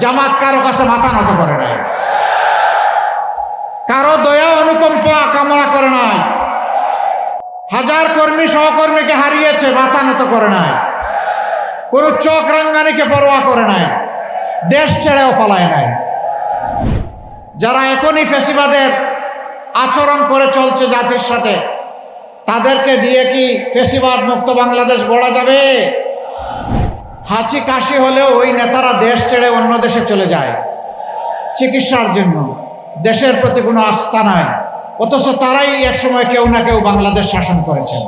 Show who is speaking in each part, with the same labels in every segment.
Speaker 1: জামাত কারও কাছে মাথা নত করে নাই। কারও দয়া অনুকম্প কামনা করে নাই। হাজার কর্মী, সহকর্মীকে হারিয়েছে, মাথা নত করে নাই। কোনো চোখ রাঙ্গানিকে পরোয়া করে নাই। দেশ ছেড়েও পালায় নাই। যারা এখনই ফেসিবাদের আচরণ করে চলছে জাতির সাথে, তাদেরকে দিয়ে কি ফেসিবাদ মুক্ত বাংলাদেশ গড়া যাবে? হাঁচি কাশি হলেও ওই নেতারা দেশ ছেড়ে অন্য দেশে চলে যায়। চিকিৎসার জন্য। দেশের প্রতি কোনো আস্থা নাই। অথচ তারাই একসময় কেউ না কেউ বাংলাদেশ শাসন করেছেন।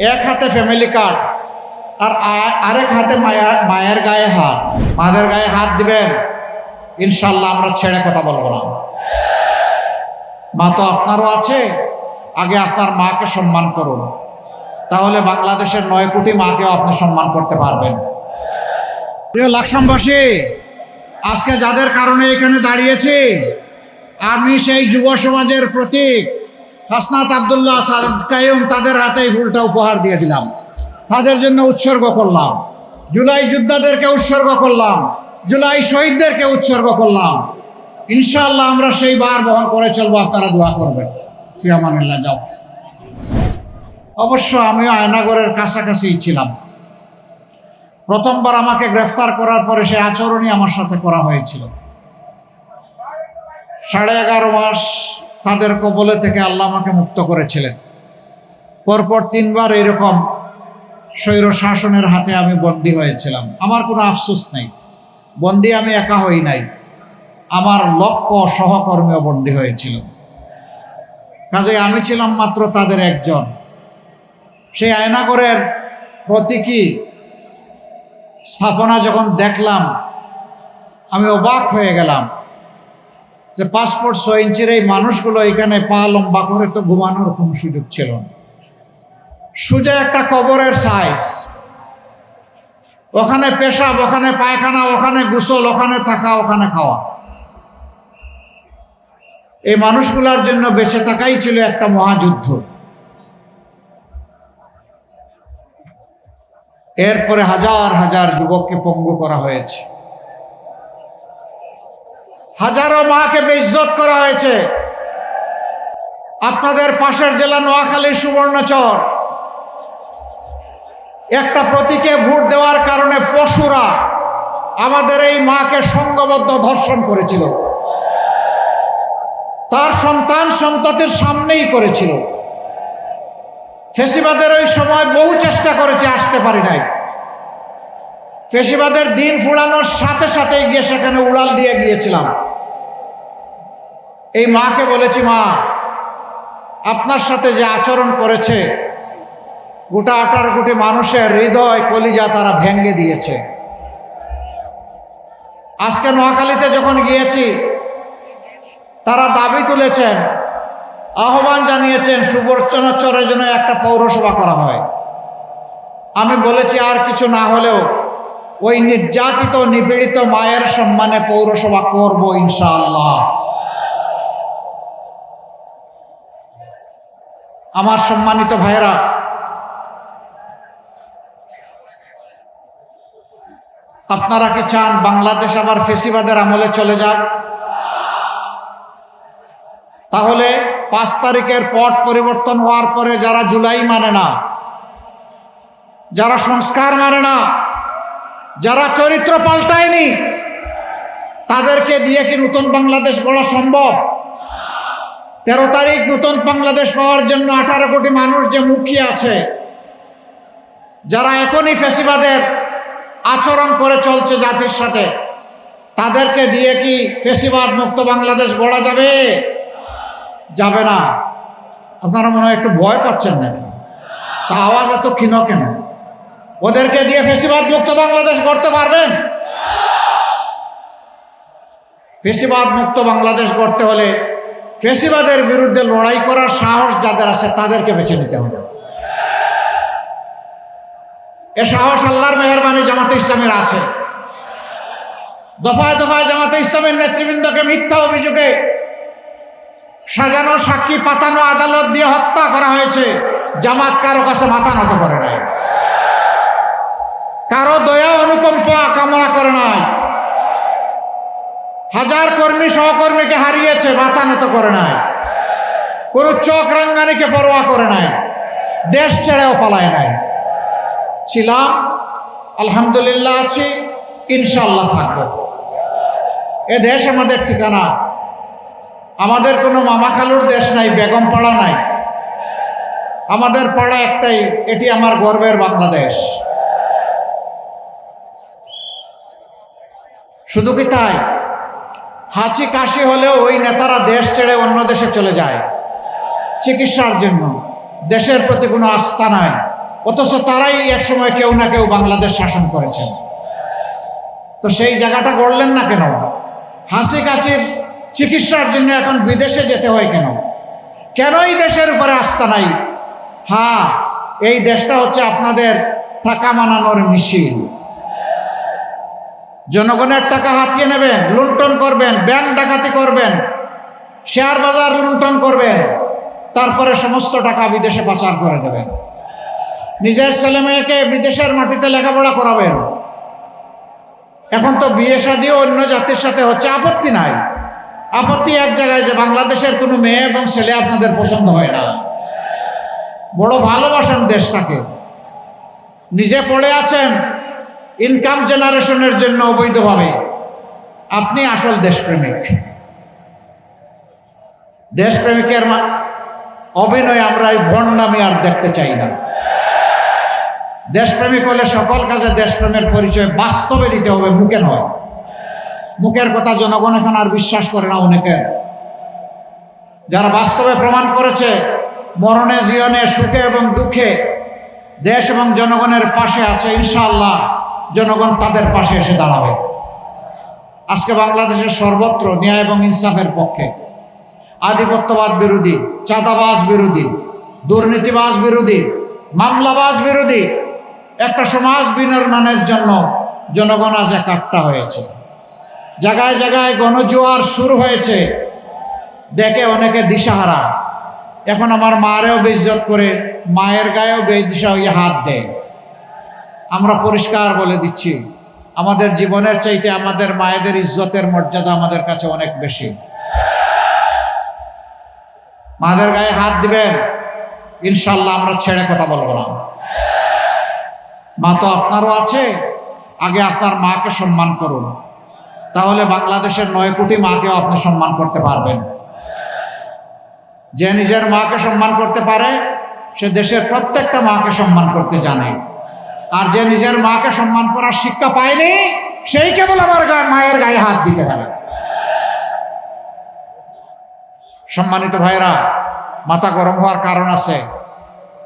Speaker 1: এক হাতে ফ্যামিলি কার্ড আর আরেক হাতে মায়া মায়ের গায়ে হাত। মাদের গায়ে হাত দিবেন? ইনশাল্লাহ আমরা ছেড়ে কথা বলব না। মা তো আপনারও আছে। আগে আপনার মাকে সম্মান করুন। তাহলে বাংলাদেশের নয় কোটি মাকেও আপনি সম্মান করতে পারবেন। প্রিয় লাকসামবাসী, আজকে যাদের কারণে এখানে দাঁড়িয়েছি, আমি সেই যুব সমাজের প্রতীক হাসনাত আবদুল্লাহ সাদ কায়ুম তাদের হাতে ফুলটা উপহার দিয়ে দিলাম তাদের জন্য উৎসর্গ করলাম। জুলাই যোদ্ধাদেরকে উৎসর্গ করলাম। জুলাই শহীদদেরকে উৎসর্গ করলাম। ইনশাআল্লাহ আমরা সেই বার বহন করে চলবো। আপনারা দোয়া করবেন। সিয়ামানুল্লাহ, যাও। অবশ্য আমিও আয়নাগরের কাছাকাছি ছিলাম। প্রথমবার আমাকে গ্রেফতার করার পরে সেই আচরণই আমার সাথে করা হয়েছিল। সাড়ে এগারো মাস তাদের কবলে থেকে আল্লাহ আমাকে মুক্ত করেছিলেন। পরপর তিনবার এরকম স্বৈর শাসনের হাতে আমি বন্দী হয়েছিলাম। আমার কোনো আফসোস নেই। বন্দী আমি একা হই নাই। আমার লক্ষ সহকর্মীও বন্দী হয়েছিল। কাজে আমি ছিলাম মাত্র তাদের একজন। সেই আয়নাগরের প্রতীকী স্থাপনা যখন দেখলাম, আমি অবাক হয়ে গেলাম যে পাসপোর্ট ছয় ইঞ্চির এই মানুষগুলো এখানে পা লম্বা করে তো ঘুমানোর কোনো সুযোগ ছিল না। সোজা একটা কবরের সাইজ ওখানে পেশাব, ওখানে পায়খানা, ওখানে গোসল, ওখানে থাকা, ওখানে খাওয়া। এই মানুষগুলোর জন্য বেঁচে থাকাই ছিল একটা মহাযুদ্ধ। এরপরে হাজার হাজার যুবককে পঙ্গু করা হয়েছে। হাজারো মাকে বেইজ্জত করা হয়েছে। আপনাদের পাশের জেলা নোয়াখালী সুবর্ণচর। একটা প্রতীকে ভোট দেওয়ার কারণে পশুরা আমাদের এই মাকে সঙ্গবদ্ধ ধর্ষণ করেছিল। তার সন্তান সন্ততির সামনেই করেছিল। ফেসিবাদের ওই সময় বহু চেষ্টা করেছে, আসতে পারি নাই। ফেসিবাদের দিন ফুরানোর সাথে সাথে গিয়ে সেখানে উড়াল দিয়ে গিয়েছিলাম। এই মাকে বলেছি, মা, আপনার সাথে যে আচরণ করেছে, গোটা আঠারো কোটি মানুষের হৃদয় কলিজা তারা ভেঙ্গে দিয়েছে। আজকে নোয়াখালীতে যখন গিয়েছি, তারা দাবি তুলেছেন আহ্বান জানিয়েছেন সুবর্চনাচরের জন্য একটা পৌরসভা করা হয়। আমি বলেছি, আর কিছু না হলেও ওই নির্যাতিত, নিপীড়িত মায়ের সম্মানে পৌরসভা করব ইনশাআল্লাহ। আমার সম্মানিত ভাইয়েরা, আপনারা কি চান বাংলাদেশ আবার ফেসিবাদের আমলে চলে যাক? তাহলে পাঁচ তারিখের পট পরিবর্তন হওয়ার পরে যারা জুলাই মানে না, যারা সংস্কার মানে না, যারা চরিত্র পাল্টায়নি, তাদেরকে দিয়ে কি নতুন বাংলাদেশ গড়া সম্ভব? তেরো তারিখ নতুন বাংলাদেশ পাওয়ার জন্য আঠারো কোটি মানুষ যে মুখিয়ে আছে, যারা এখনই ফেসিবাদের আচরণ করে চলছে জাতির সাথে, তাদেরকে দিয়ে কি ফেসিবাদ মুক্ত বাংলাদেশ গড়া যাবে? যাবে না। আপনারা মনে হয় একটু ভয় পাচ্ছেন না। তা আওয়াজ এত ক্ষীণ কেন? ওদেরকে দিয়ে ফেসিবাদ মুক্ত বাংলাদেশ গড়তে পারবেন? ফেসিবাদ মুক্ত বাংলাদেশ গড়তে হলে ফেসিবাদের বিরুদ্ধে লড়াই করার সাহস যাদের আছে তাদেরকে বেছে নিতে হবে। এ সাহস আল্লাহর মেহরবানি জামাতে ইসলামের আছে। দফায় দফায় জামাতে ইসলামের নেতৃবৃন্দকে মিথ্যা অভিযোগে সাজানো, সাক্ষী পাতানো, আদালত দিয়ে হত্যা করা হয়েছে। জামাত কারও কাছে মাথা নত করে নাই। কারও দয়া, অনুকম্প, কামনা করে নাই। হাজার কর্মী, সহকর্মীকে হারিয়েছে, মাথা নত করে নাই। কোনো চোখ রাঙ্গানিকে পরোয়া করে নাই। দেশ ছেড়েও পালায় নাই। ছিলাম, আলহামদুলিল্লাহ আছি ইনশাল্লাহ থাকব। এ দেশ আমাদের ঠিকানা। আমাদের কোনো মামা খালুর দেশ নাই, বেগম পাড়া নাই। আমাদের পাড়া একটাই, এটি আমার গর্বের বাংলাদেশ। শুধু কি তাই? হাঁচি কাশি হলেও ওই নেতারা দেশ ছেড়ে অন্য দেশে চলে যায়, চিকিৎসার জন্য। দেশের প্রতি কোনো আস্থা নাই, অথচ তারাই একসময় কেউ না কেউ বাংলাদেশ শাসন করেছেন। তো সেই জায়গাটা গড়লেন না কেন? হাসি কাচির চিকিৎসার জন্য এখন বিদেশে যেতে হয় কেন? কেন এই দেশের উপরে আস্থা নাই? হ্যাঁ এই দেশটা হচ্ছে আপনাদের টাকা মানানোর মেশিন। জনগণের টাকা হাতিয়ে নেবেন, লুণ্ঠন করবেন, ব্যাংক ডাকাতি করবেন, শেয়ার বাজার লুণ্ঠন করবেন, তারপরে সমস্ত টাকা বিদেশে পাচার করে দেবেন। নিজের ছেলে মেয়েকে বিদেশের মাটিতে লেখাপড়া করাবেন। এখন তো বিয়ে শাদিও অন্য জাতির সাথে হচ্ছে আপত্তি নাই। আপত্তি এক জায়গায় যে বাংলাদেশের কোনো মেয়ে এবং ছেলে আপনাদের পছন্দ হয় না। বড় ভালোবাসেন দেশটাকে নিজে পড়ে আছেন ইনকাম জেনারেশনের জন্য অবৈধভাবে। আপনি আসল দেশপ্রেমিক। দেশপ্রেমিকের অভিনয় আমরা এই ভণ্ডামি আর দেখতে চাই না। দেশপ্রেমিক হলে সকল কাজে দেশপ্রেমের পরিচয় বাস্তবে দিতে হবে, মুখে নয়। মুখের কথা জনগণ এখন আর বিশ্বাস করে না অনেকের যারা বাস্তবে প্রমাণ করেছে, মরণে, জীবনে সুখে এবং দুঃখে দেশ এবং জনগণের পাশে আছে, ইনশাআল্লাহ জনগণ তাদের পাশে এসে দাঁড়াবে। আজকে বাংলাদেশের সর্বত্র ন্যায় এবং ইনসাফের পক্ষে, আধিপত্যবাদ বিরোধী, চাঁদাবাজ বিরোধী, দুর্নীতিবাজ বিরোধী, মামলাবাজ বিরোধী, একটা সমাজ বিনির্মাণের জন্য জনগণ আজ একাট্টা হয়েছে। জায়গায় জায়গায় গণজোয়ার শুরু হয়েছে। দেখে অনেকে দিশাহারা। এখন আমার মারেও বেইজ্জত করে, মায়ের গায়েও বেদিশা হয়ে হাত দেয়। আমরা পরিষ্কার বলে দিচ্ছি, আমাদের জীবনের চাইতে আমাদের মায়েদের ইজ্জতের মর্যাদা আমাদের কাছে অনেক বেশি। মাদের গায়ে হাত দিবেন ইনশাল্লাহ আমরা ছেড়ে কথা বলব না। মা তো আপনারও আছে, আগে আপনার মাকে সম্মান করুন। তাহলে বাংলাদেশের নয় কোটি মাকেও আপনি সম্মান করতে পারবেন। যে নিজের মাকে সম্মান করতে পারে, সে দেশের প্রত্যেকটা মাকে সম্মান করতে জানে। আর যে নিজের মাকে সম্মান করার শিক্ষা পায়নি, সেই কেবল আমার মায়ের গায়ে হাত দিতে পারে। সম্মানিত ভাইরা মাথা গরম হওয়ার কারণ আছে।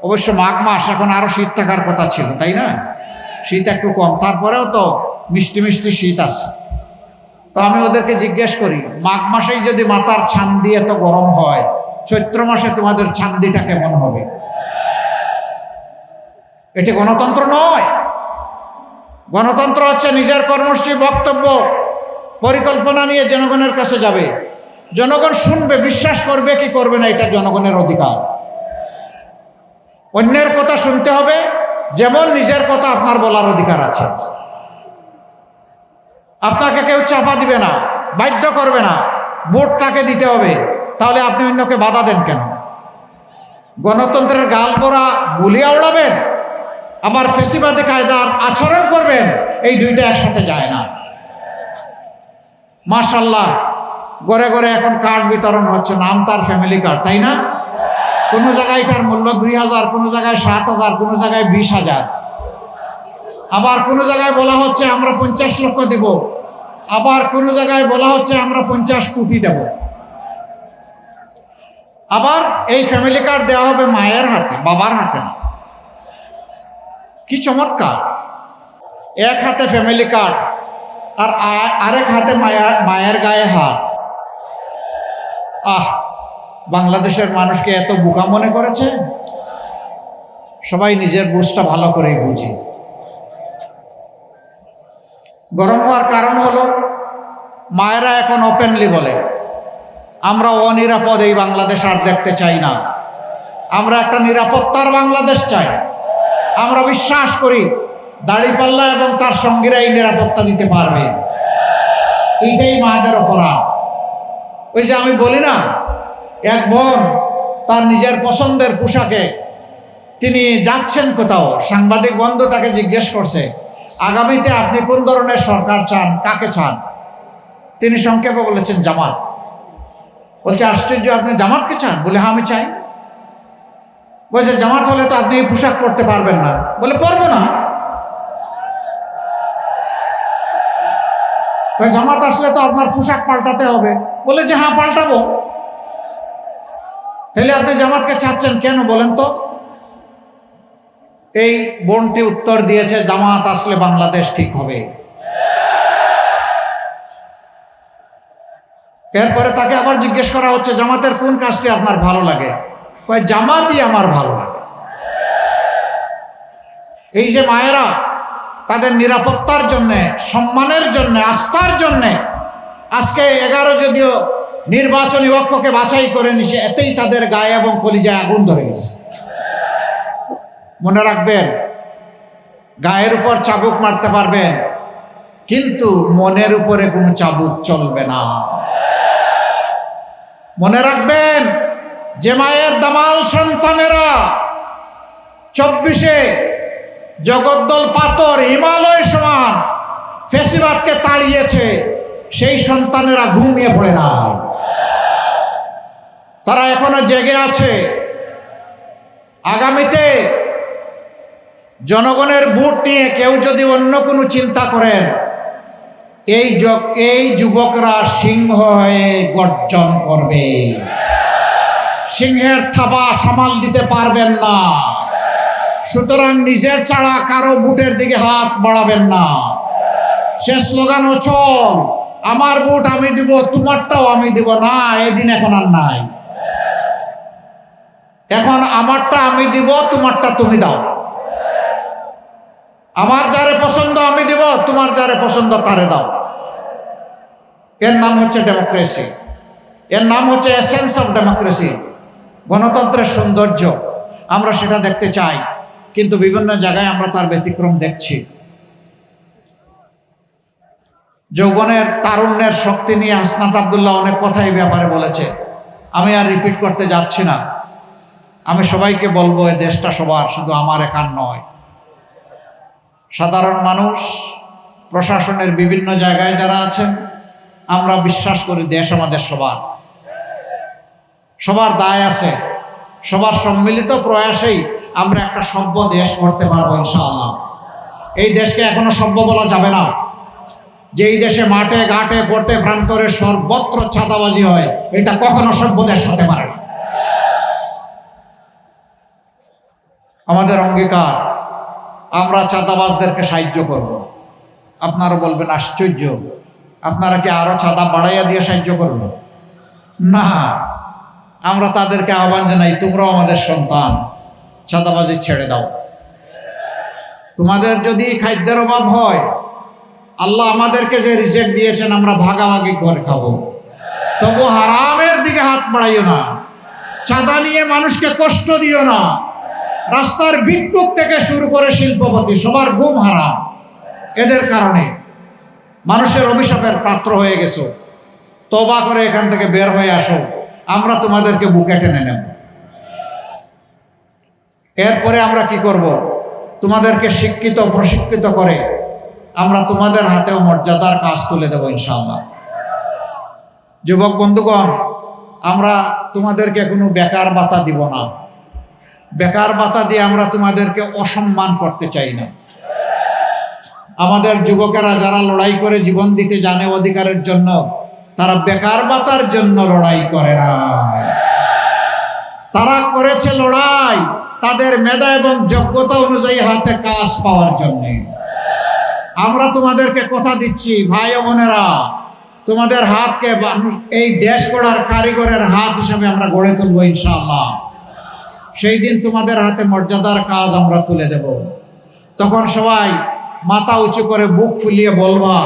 Speaker 1: অবশ্য মাঘ মাস এখন আরও শীত থাকার কথা ছিল, তাই না? শীত একটু কম। তারপরেও তো মিষ্টি মিষ্টি শীত আছে। তো আমি ওদেরকে জিজ্ঞেস করি, মাঘ মাসেই যদি মাথার ছান্দি এত গরম হয়, চৈত্র মাসে তোমাদের ছান্দিটা কেমন হবে? এটি গণতন্ত্র নয়। গণতন্ত্র হচ্ছে নিজের কর্মসূচি, বক্তব্য, পরিকল্পনা নিয়ে জনগণের কাছে যাবে। জনগণ শুনবে, বিশ্বাস করবে কি করবে না, এটা জনগণের অধিকার। অন্যের কথা শুনতে হবে, যেমন নিজের কথা আপনার বলার অধিকার আছে। আপনাকে কেউ চাপা দিবে না, বাধ্য করবে না, ভোট তাকে দিতে হবে। তাহলে আপনি অন্যকে বাধা দেন কেন? গণতন্ত্রের গাল পরা গুলিয়া উড়াবেন, আবার ফেসিবাদী কায়দার আচরণ করবেন, এই দুইটা একসাথে যায় না। মার্শাল্লাহ গড়ে গড়ে এখন কার্ড বিতরণ হচ্ছে, নাম তার ফ্যামিলি কার্ড তাই না? কোনো জায়গায় এটার মূল্য দুই হাজার, কোনো জায়গায় সাত হাজার, কোনো জায়গায় বিশ হাজার। আবার কোনো জায়গায় বলা হচ্ছে আমরা পঞ্চাশ লক্ষ দেব। আবার কোনো জায়গায় বলা হচ্ছে আমরা পঞ্চাশ কোটি দেব। আবার এই ফ্যামিলি কার্ড দেওয়া হবে মায়ের হাতে, বাবার হাতে না। কি চমৎকার। এক হাতে ফ্যামিলি কার্ড আর আরেক হাতে মায়া, মায়ের গায়ে হাত। আহ, বাংলাদেশের মানুষকে এত বোকা মনে করেছে? সবাই নিজের বুঝটা ভালো করেই বুঝে। গরম হওয়ার কারণ হলো মায়েরা এখন ওপেনলি বলে, আমরা অনিরাপদ এই বাংলাদেশ আর দেখতে চাই না। আমরা একটা নিরাপত্তার বাংলাদেশ চাই। আমরা বিশ্বাস করি দাড়িপাল্লা এবং তার সঙ্গীরা এই নিরাপত্তা দিতে পারবে। এইটাই মাদের অপরাধ। ওই যে আমি বলি না, এক বোন তার নিজের পছন্দের পোশাকে তিনি যাচ্ছেন কোথাও, সাংবাদিক বন্ধু তাকে জিজ্ঞেস করছে আগামীতে আপনি কোন ধরনের সরকার চান, কাকে চান? তিনি সংক্ষেপে বলেছেন, জামাত। বলছে, আশ্চর্য, আপনি জামাতকে চান? বলে হ্যাঁ আমি চাই। বলছে, জামাত হলে তো আপনি এই পোশাক পরতে পারবেন না। বলে, পারব না। জামাত আসলে তো আপনার পোশাক পাল্টাতে হবে। বলে যে হ্যাঁ পাল্টাবো। তাহলে আপনি জামাতকে চাচ্ছেন কেন বলেন তো? এই বোনটি উত্তর দিয়েছে জামাত আসলে বাংলাদেশ ঠিক হবে। এরপরে তাকে আবার জিজ্ঞেস করা হচ্ছে, জামাতের কোন কাজটি আপনার ভালো লাগে? জামাতই আমার ভালো লাগে। এই যে মায়েরা তাদের নিরাপত্তার জন্যে, সম্মানের জন্য, আস্থার জন্যে আজকে এগারো যদিও নির্বাচনী অক্ষকে বাছাই করে নিছে এতেই তাদের গায়ে এবং কলিজায় আগুন ধরে গেছে। মনে রাখবেন, গায়ের উপর চাবুক মারতে পারবেন, কিন্তু মনের উপরে কোনো চাবুক চলবে না। মনে রাখবেন, যে মায়ের দামাল সন্তানেরা চব্বিশে জগদ্দল পাথর হিমালয় সমান ফেসিবাদকে তাড়িয়েছে, সেই সন্তানেরা ঘুমিয়ে পড়ে না। তারা এখনও জেগে আছে। আগামীতে জনগণের ভোট নিয়ে কেউ যদি অন্য কোনো চিন্তা করেন, এই এই যুবকরা সিংহ হয়ে গর্জন করবে। সিংহের থাবা সামাল দিতে পারবেন না। সুতরাং নিজের ছাড়া কারও বুটের দিকে হাত বাড়াবেন না। সে স্লোগান চল, আমার বুট আমি দিব, তোমারটাও আমি দিব। না, এদিন এখন আর নাই। এখন আমারটা আমি দিব, তোমারটা তুমি দাও। আমার যারে পছন্দ, আমি দিব, তোমার যারে পছন্দ, তারে দাও। এর নাম হচ্ছে ডেমোক্রেসি। এর নাম হচ্ছে এসেন্স অফ ডেমোক্রেসি গণতন্ত্রের সৌন্দর্য, আমরা সেটা দেখতে চাই, কিন্তু বিভিন্ন জায়গায় আমরা তার ব্যতিক্রম দেখছি। যৌবনের, তারুণ্যের শক্তি নিয়ে হাসনাত আবদুল্লাহ অনেক কথা এই ব্যাপারে বলেছে। আমি আর রিপিট করতে যাচ্ছি না। আমি সবাইকে বলব, এই দেশটা সবার, শুধু আমার একার নয়। সাধারণ মানুষ, প্রশাসনের বিভিন্ন জায়গায় যারা আছেন, আমরা বিশ্বাস করি দেশ আমাদের সবার। সবার দায় আছে, সবার সম্মিলিত প্রয়াসেই আমরা একটা সভ্য দেশ করতে পারব ইনশাআল্লাহ। এই দেশকে এখনও সভ্য বলা যাবে না। যে এই দেশে মাঠে, ঘাটে পড়তে প্রান্তরে সর্বত্র ছাতাবাজি হয়, এটা কখনো সভ্য দেশ হতে পারে না। আমাদের অঙ্গীকার আমরা চাঁদাবাজদেরকে সাহায্য করব। আপনারা বলবেন, আশ্চর্য। আপনারা কি আরও চাঁদা বাড়াইয়া দিয়ে সাহায্য করবেন? না। আমরা তাদেরকে আহ্বান জানাই, তোমরাও আমাদের সন্তান, চাঁদাবাজি ছেড়ে দাও। তোমাদের যদি খাদ্যের অভাব হয়, আল্লাহ আমাদেরকে যে রিজেক্ট দিয়েছেন, আমরা ভাগাভাগি করে খাব। তবু হারামের দিকে হাত বাড়াইও না। চাঁদা নিয়ে মানুষকে কষ্ট দিও না। রাস্তার ভিক্ষুক থেকে শুরু করে শিল্পপতি, সবার ঘুম হারাম। এদের কারণে মানুষের অভিশাপের পাত্র হয়ে গেছো। তবা করে এখান থেকে বের হয়ে আসো। আমরা তোমাদেরকে বুকে টেনে নেব। এরপরে আমরা কি করব? তোমাদেরকে শিক্ষিত, প্রশিক্ষিত করে আমরা তোমাদের হাতেও মর্যাদার কাজ তুলে দেবো ইনশাআল্লাহ। যুবক বন্ধুগণ, আমরা তোমাদেরকে কোনো বেকার বাতা দিব না। বেকার বাতা দিয়ে আমরা তোমাদেরকে অসম্মান করতে চাই না। আমাদের যুবকেরা যারা লড়াই করে জীবন দিতে জানে অধিকারের জন্য, তারা বেকার বাতার জন্য লড়াই করে না। তারা করেছে লড়াই তাদের মেধা এবং যোগ্যতা অনুযায়ী হাতে কাজ পাওয়ার জন্য। আমরা তোমাদেরকে কথা দিচ্ছি, ভাই বোনেরা, তোমাদের হাতকে এই দেশ গড়ার কারিগরের হাত হিসাবে আমরা গড়ে তুলবো ইনশাআল্লাহ। সেই দিন তোমাদের হাতে মর্যাদার কাজ আমরা তুলে দেব। তখন সবাই মাথা উঁচু করে বুক ফুলিয়ে বলবা,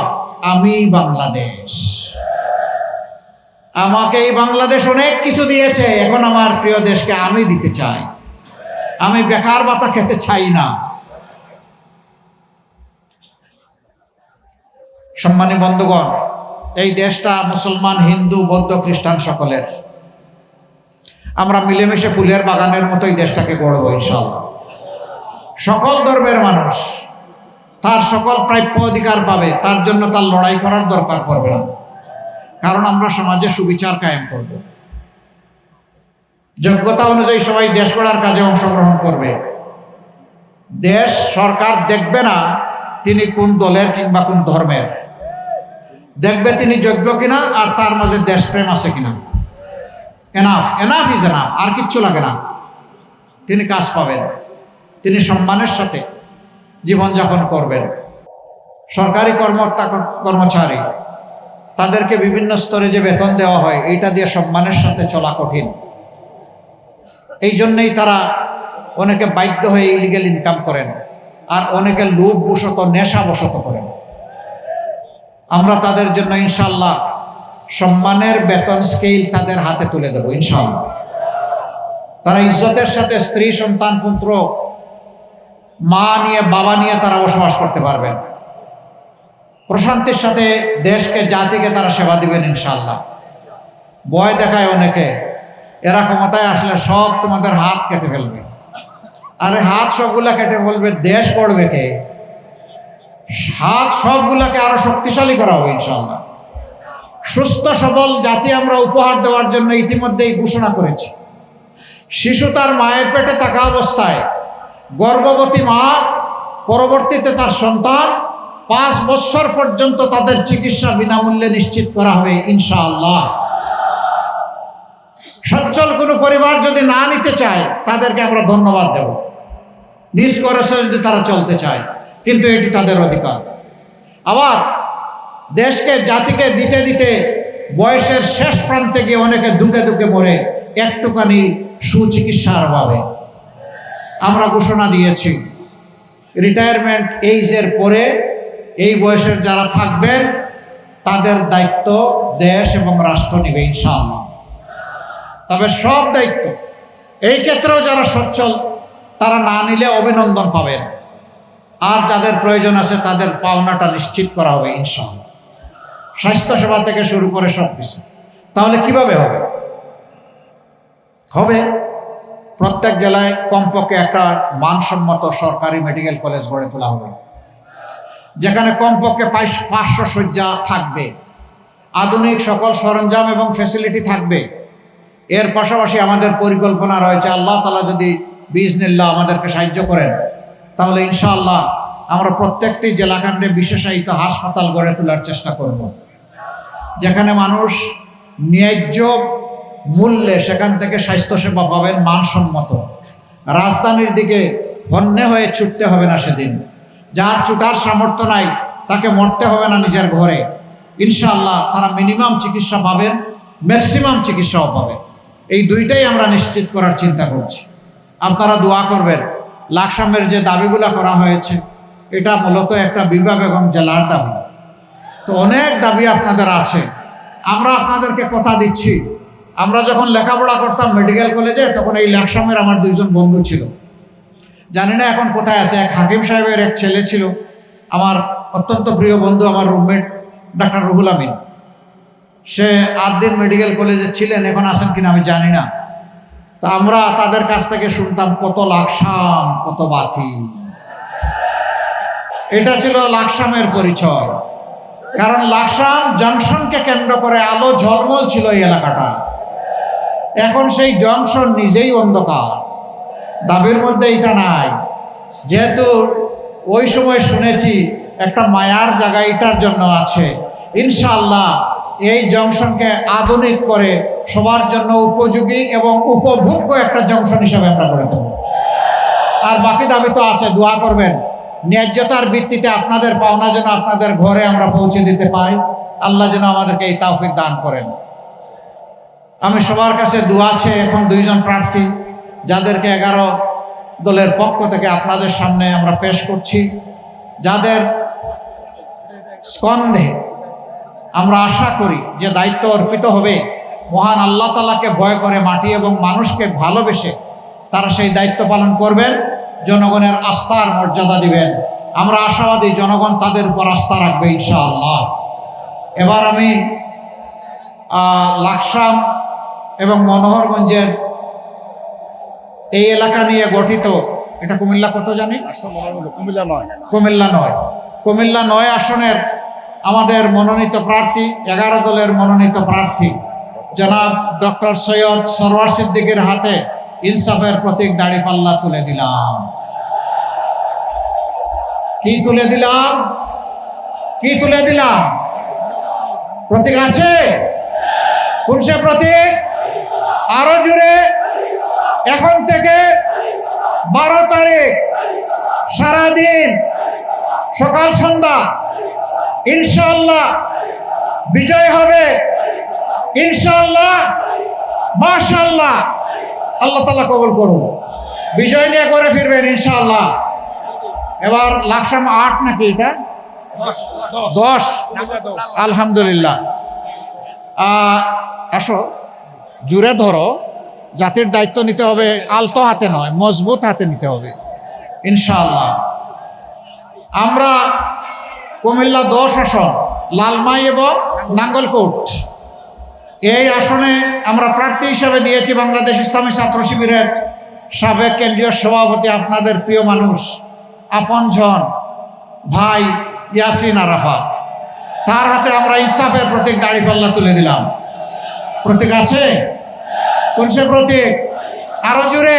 Speaker 1: আমি বাংলাদেশ। আমাকে এই বাংলাদেশ অনেক কিছু দিয়েছে, এখন আমার প্রিয় দেশকে আমি দিতে চাই। আমি বেকার বাতা খেতে চাই না। সম্মানী বন্ধুগণ, এই দেশটা মুসলমান, হিন্দু, বৌদ্ধ, খ্রিস্টান সকলের। আমরা মিলেমিশে ফুলের বাগানের মতো এই দেশটাকে গড়ব ইনশাল্লাহ সকল ধর্মের মানুষ তার সকল প্রাপ্য অধিকার পাবে, তার জন্য তার লড়াই করার দরকার পড়বে না। কারণ আমরা সমাজে সুবিচার কায়েম করব। যোগ্যতা অনুযায়ী সবাই দেশ গড়ার কাজে অংশগ্রহণ করবে। দেশ সরকার দেখবে না তিনি কোন দলের কিংবা কোন ধর্মের। দেখবে তিনি যোগ্য কিনা আর তার মাঝে দেশপ্রেম আছে কিনা। এনাফ এনাফ ইজ এনাফ আর কিচ্ছু লাগে না। তিনি কাজ পাবেন, তিনি সম্মানের সাথে জীবনযাপন করবেন। সরকারি কর্মকর্তা, কর্মচারী, তাদেরকে বিভিন্ন স্তরে যে বেতন দেওয়া হয়, এইটা দিয়ে সম্মানের সাথে চলা কঠিন। এই জন্যেই তারা অনেকে বাধ্য হয়ে ইলিগেল ইনকাম করেন, আর অনেকে লোভ বসত নেশা বসত করেন। আমরা তাদের জন্য ইনশাল্লাহ সম্মানের বেতন স্কেল তাদের হাতে তুলে দেবো ইনশাল্লাহ তারা ইজ্জতের সাথে স্ত্রী, সন্তান, পুত্র, মা নিয়ে, বাবা নিয়ে তারা বসবাস করতে পারবেন প্রশান্তির সাথে দেশকে, জাতিকে তারা সেবা দিবেন ইনশাল্লাহ ভয় দেখায় অনেকে, এরা ক্ষমতায় আসলে সব তোমাদের হাত কেটে ফেলবে। আরে হাত সবগুলা কেটে বলবে, দেশ পড়বে কে? হাত সবগুলাকে আরও শক্তিশালী করা হবে ইনশাল্লাহ সুস্থ, সবল জাতি আমরা উপহার দেওয়ার জন্য ইতিমধ্যেই ঘোষণা করেছি। শিশু তার মায়ের পেটে থাকা অবস্থায় গর্ভবতী মা, পরবর্তীতে তার সন্তান, পাঁচ বছর পর্যন্ত তাদের চিকিৎসা বিনামূল্যে নিশ্চিত করা হবে, ইনশাআল্লাহ। সচ্ছল কোনো পরিবার যদি না নিতে চায়, তাদেরকে আমরা ধন্যবাদ দেব। নিজ যদি তারা চলতে চায়, কিন্তু এটি তাদের অধিকার। আবার দেশকে, জাতিকে দিতে দিতে বয়সের শেষ প্রান্তে গিয়ে অনেকে দুঃখে দুঃখে মরে। একটুখানি সুচিকিৎসার অভাবে। আমরা ঘোষণা দিয়েছি রিটায়ারমেন্ট এইজের পরে এই বয়সের যারা থাকবেন, তাদের দায়িত্ব দেশ এবং রাষ্ট্র নেবে ইনশাআল্লাহ। তবে সব দায়িত্ব, এই ক্ষেত্রেও যারা সচ্ছল, তারা না নিলে অভিনন্দন পাবেন। আর যাদের প্রয়োজন আছে, তাদের পাওনাটা নিশ্চিত করা হবে ইনশাআল্লাহ। স্বাস্থ্যসেবা থেকে শুরু করে সব কিছু তাহলে কীভাবে হবে? হবে প্রত্যেক জেলায় কমপক্ষে একটা মানসম্মত সরকারি মেডিকেল কলেজ গড়ে তোলা হবে। যেখানে কমপক্ষে পাঁচশো শয্যা থাকবে। আধুনিক সকল সরঞ্জাম এবং ফেসিলিটি থাকবে। এর পাশাপাশি আমাদের পরিকল্পনা রয়েছে, আল্লাহ তালা যদি বিজনিল্লাহ আমাদেরকে সাহায্য করেন, তাহলে ইনশাআল্লাহ আমরা প্রত্যেকটি জেলাখণ্ডে বিশেষায়িত হাসপাতাল গড়ে তোলার চেষ্টা করব। যেখানে মানুষ ন্যায্য মূল্যে সেখান থেকে স্বাস্থ্যসেবা পাবেন, মানসম্মত। রাজধানীর দিকে হন্যে হয়ে ছুটতে হবে না সেদিন। যার ছুটার সামর্থ্য নাই, তাকে মরতে হবে না নিজের ঘরে। ইনশাআল্লাহ তারা মিনিমাম চিকিৎসা পাবেন, ম্যাক্সিমাম চিকিৎসাও পাবেন। এই দুইটাই আমরা নিশ্চিত করার চিন্তা করছি। আপনারা দোয়া করবেন, লাকসামের যে দাবিগুলো করা হয়েছে, এটা মূলত একটা বিভাগ এবং জেলার দাবি। তো অনেক দাবি আপনাদের আছে। আমরা আপনাদেরকে কথা দিচ্ছি। আমরা যখন লেখাপড়া করতাম মেডিকেল কলেজে, তখন এই লাকসামের আমার দুইজন বন্ধু ছিল। জানি না এখন কোথায় আছে। এক হাকিম সাহেবের এক ছেলে ছিল। আমার অত্যন্ত প্রিয় বন্ধু, আমার রুমমেট ডাক্তার রুহুল আমিন। সে আট দিন মেডিকেল কলেজে ছিলেন, এখন আছেন কিনা আমি জানি না। তা আমরা তাদের কাছ থেকে শুনতাম কত লাকসাম কত বাতি এটা ছিল লাকসামের পরিচয়। কারণ লাকসাম জংশনকে কেন্দ্র করে আলো ঝলমল ছিল এই এলাকাটা। এখন সেই জংশন নিজেই অন্ধকার। দাবির মধ্যে এটা নাই। যেহেতু ওই সময় শুনেছি একটা মায়ার জায়গা এটার জন্য আছে। ইনশাল্লাহ এই জংশনকে আধুনিক করে সবার জন্য উপযোগী এবং উপভোগ্য একটা জংশন হিসাবে আমরা করে দেব আর বাকি দাবি তো আছে, দোয়া করবেন। ন্যায্যতার ভিত্তিতে আপনাদের পাওনা যেন আপনাদের ঘরে আমরা পৌঁছে দিতে পাই, আল্লাহ যেন আমাদেরকে এই তাওফিক দান করেন। আমি সবার কাছে দোয়া আছে এখন দুইজন প্রার্থী, যাদেরকে এগারো দলের পক্ষ থেকে আপনাদের সামনে আমরা পেশ করছি, যাদের স্কন্ধে আমরা আশা করি যে দায়িত্ব অর্পিত হবে, মহান আল্লাহ তালাকে ভয় করে মাটি এবং মানুষকে ভালোবেসে তারা সেই দায়িত্ব পালন করবেন। জনগণের আস্থার মর্যাদা দিবেন। আমরা আশাবাদী জনগণ তাদের উপর আস্থা রাখবে ইনশাআল্লাহ। এবার আমি লাকসাম এবং মনোহরগঞ্জের এই এলাকা নিয়ে গঠিত এটা কুমিল্লা কত জানি?
Speaker 2: কুমিল্লা নয়।
Speaker 1: কুমিল্লা নয়। কুমিল্লা নয় আসনের আমাদের মনোনীত প্রার্থী এগারো দলের মনোনীত প্রার্থী। জনাব ডক্টর সৈয়দ সরওয়ার সিদ্দিকের হাতে ইনসাফের প্রতীক দাড়িপাল্লা তুলে দিলাম। কি তুলে দিলাম? কি তুলে দিলাম? প্রতীক আছে? কোন সে প্রতীক? আরও জুড়ে। এখন থেকে বারো তারিখ, সারাদিন, সকাল, সন্ধ্যা ইনশাল্লাহ বিজয় হবে। ইনশাল্লাহ মাশাল্লাহ আল্লাহ তালা কবুল করুন। বিজয় নিয়ে করে ফিরবেন ইনশাল্লাহ এবার লাকসাম আট নাকি এটা? দশ আলহামদুলিল্লাহ। আসো। জুড়ে ধরো। জাতির দায়িত্ব নিতে হবে আলতো হাতে নয় মজবুত হাতে নিতে হবে ইনশাআল্লাহ। আমরা কুমিল্লা দশ আসন লালমাই এবং নাঙ্গলকোট। এই আসনে আমরা প্রার্থী হিসাবে দিয়েছি বাংলাদেশ ইসলামী ছাত্র শিবিরের সাবেক কেন্দ্রীয় সভাপতি আপনাদের প্রিয় মানুষ, আপনজন ভাই ইয়াসিন আরাফা তার হাতে আমরা ইনসাফের প্রতীক দাড়িপাল্লা তুলে দিলাম। প্রতীক আছে? কোন সে প্রতীক? আরও জুড়ে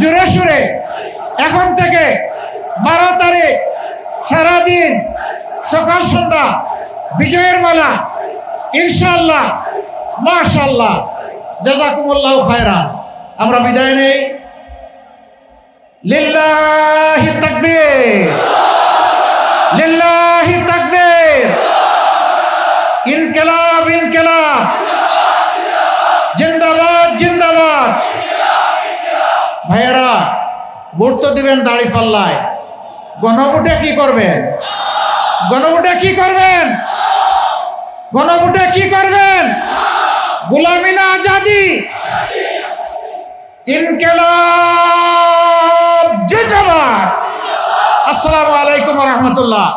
Speaker 1: জুড়ে সুরে। এখন থেকে বারো তারিখ, সারাদিন সকাল সন্ধ্যা, বিজয়ের মালা ইনশাল্লাহ মাশাল্লাহ জাজাকুমুল্লাহ খায়রান। আমরা বিদায় নেই। লিল্লাহি তাকবীর। লিল্লাহি তাকবীর। ইনকিলাব ইনকিলাব। জিন্দাবাদ জিন্দাবাদ। ভাইয়েরা, ভোট তো দিবেন দাড়ি পাল্লায়। গণভোটে কি করবেন? গণভোটে কি করবেন? গণভোটে কি করবেন? গোলামি না আজাদি? ইনকেলাব জিন্দাবাদ। আসসালামু আলাইকুম রহমতুল্লাহ।